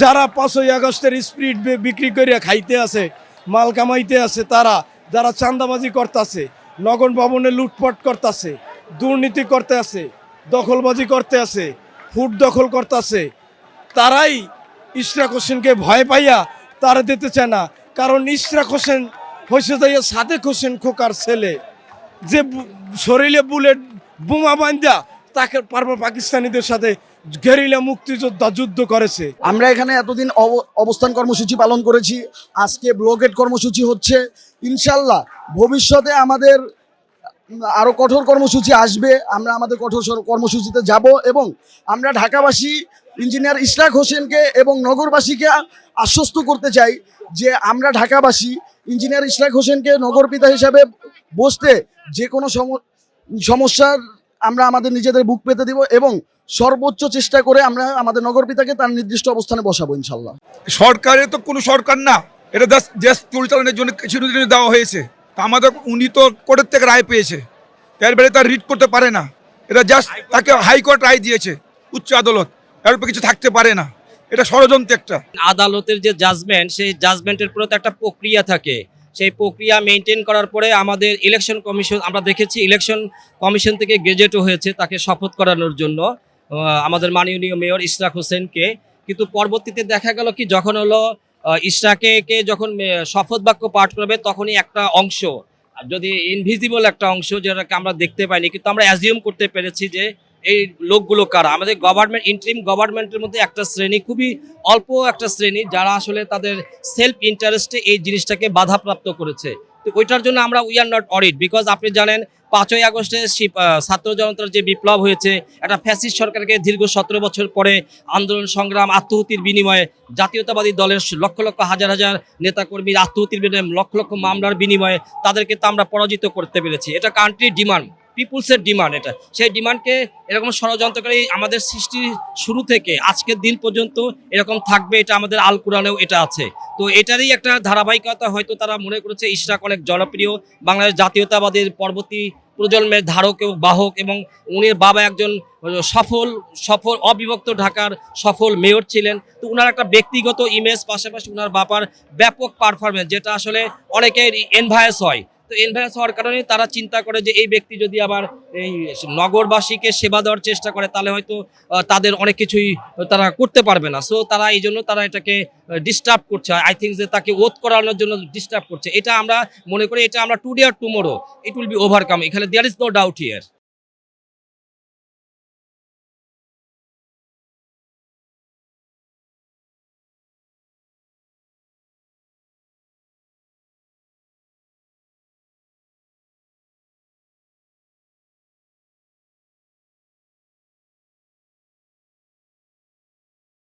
যারা পাঁচই আগস্টের স্পিরিট বিক্রি করে খাইতে আছে, মাল কামাইতে আছে, তারা, যারা চান্দাবাজি করতেছে, নগর ভবনে লুটপাট করতেছে, দুর্নীতি করতে আছে, দখলবাজি করতে আছে ফুট দখল করতে আছে তারাই ইশরাক হোসেনকে ভয় পাইয়া তারা দিতে চায় না। কারণ ইশরাক হোসেন হয়েছে যাইয়া সাদেক হোসেন খোকার ছেলে। যে শরীরে বুলেট বোমা বান্ধা তাকে পারবে পাকিস্তানিদের সাথে গেরিলা মুক্তিযোদ্ধা যুদ্ধ করেছে। আমরা এখানে এতদিন অব- অবস্থান কর্মসূচি পালন করেছি, আজকে ব্লকেট কর্মসূচি হচ্ছে। ইনশাল্লাহ ভবিষ্যতে আমাদের আরও কঠোর কর্মসূচি আসবে, আমরা আমাদের কঠোর কর্মসূচিতে যাব এবং আমরা ঢাকাবাসী ইঞ্জিনিয়ার ইশরাক হোসেনকে এবং নগরবাসীকে আশ্বস্ত করতে চাই যে আমরা ঢাকাবাসী ইঞ্জিনিয়ার ইশরাক হোসেনকে নগরপিতা হিসাবে বসতে যে কোনো সম- সমস্যার আমরা আমাদের নিজেদের বুক পেতে দিব এবং সর্বোচ্চ চেষ্টা করে আমরা আমাদের নগরপিতাকে তার নির্দিষ্ট অবস্থানে বসাবো ইনশাল্লাহ। সরকারের তো কোনো সরকার না। এটা দেশ পরিচালনার জন্য কিছু দেওয়া হয়েছে। তা আমাদের উনি তো কোর্টের থেকে রায় পেয়েছে। এর বেড়ে তার রিট করতে পারে না। এটা জাস্ট তাকে হাইকোর্ট রায় দিয়েছে উচ্চ আদালত। এর উপর কিছু থাকতে পারে না। এটা ষড়যন্ত্র একটা। আদালতের যে জাজমেন্ট সেই জাজমেন্টের পরে তো একটা প্রক্রিয়া থাকে। সেই প্রক্রিয়া মেনটেন করার পরে আমাদের ইলেকশন কমিশন আমরা দেখেছি ইলেকশন কমিশন থেকে গেজেটও হয়েছে তাকে শপথ করানোর জন্য। আমাদের মাননীয় মেয়র ইশরাক হোসেনকে। কিন্তু পরবর্তীতে দেখা গেল কি, যখন হলো ইশরাকে কে যখন শপথ বাক্য পাঠ করবে, তখনই একটা অংশ, যদি ইনভিজিবল একটা অংশ যেটাকে আমরা দেখতে পাইনি, কিন্তু আমরা অ্যাজিউম করতে পেরেছি যে এই লোকগুলো কারা। আমাদের গভর্নমেন্ট ইন্টারিম গভর্নমেন্টের মধ্যে একটা শ্রেণি, খুবই অল্প একটা শ্রেণি, যারা আসলে তাদের সেলফ ইন্টারেস্টে এই জিনিসটাকে বাধাপ্রাপ্ত করেছে। ওইটার জন্য আমরা we are not worried because আপনি জানেন পাঁচই আগস্টে ছাত্র জনতার যে বিপ্লব হয়েছে, একটা ফ্যাসিস্ট সরকারকে দীর্ঘ সতেরো বছর পরে আন্দোলন, সংগ্রাম আত্মহতির বিনিময়ে জাতীয়তাবাদী দলের লক্ষ লক্ষ হাজার হাজার নেতাকর্মীর আত্মহতির বিনিময়ে লক্ষ লক্ষ মামলার বিনিময়ে তাদেরকে তো আমরা পরাজিত করতে পেরেছি। এটা কান্ট্রির ডিমান্ড পিপুলসের ডিমান্ড এটা। সেই ডিমান্ডকে এরকম ষড়যন্ত্রকারী আমাদের সৃষ্টি শুরু থেকে আজকের দিন পর্যন্ত এরকম থাকবে, এটা আমাদের আল কোরআনেও এটা আছে। তো এটারই একটা ধারাবাহিকতা হয়তো তারা মনে করেছে, ইশরাক অনেক জনপ্রিয় বাংলাদেশ জাতীয়তাবাদের পরবর্তী প্রজন্মের ধারক এবং বাহক এবং উনির বাবা একজন সফল সফল, অবিভক্ত ঢাকার সফল মেয়র ছিলেন। তো উনার একটা ব্যক্তিগত ইমেজ পাশাপাশি উনার বাবার ব্যাপক পারফরমেন্স যেটা আসলে অনেকের এনভায়াস হয়। তো এনভায়াস হওয়ার কারণে তারা চিন্তা করে যে এই ব্যক্তি যদি আবার এই নগরবাসীকে সেবা দেওয়ার চেষ্টা করে, তাহলে হয়তো তাদের অনেক কিছুই তারা করতে পারবে না। সো তারা এই জন্য তারা এটাকে ডিস্টার্ব করছে। আই থিঙ্ক যে তাকে ওত করানোর জন্য ডিস্টার্ব করছে। এটা আমরা মনে করি এটা আমরা today are tomorrow it will be overcome এখানে there is no doubt here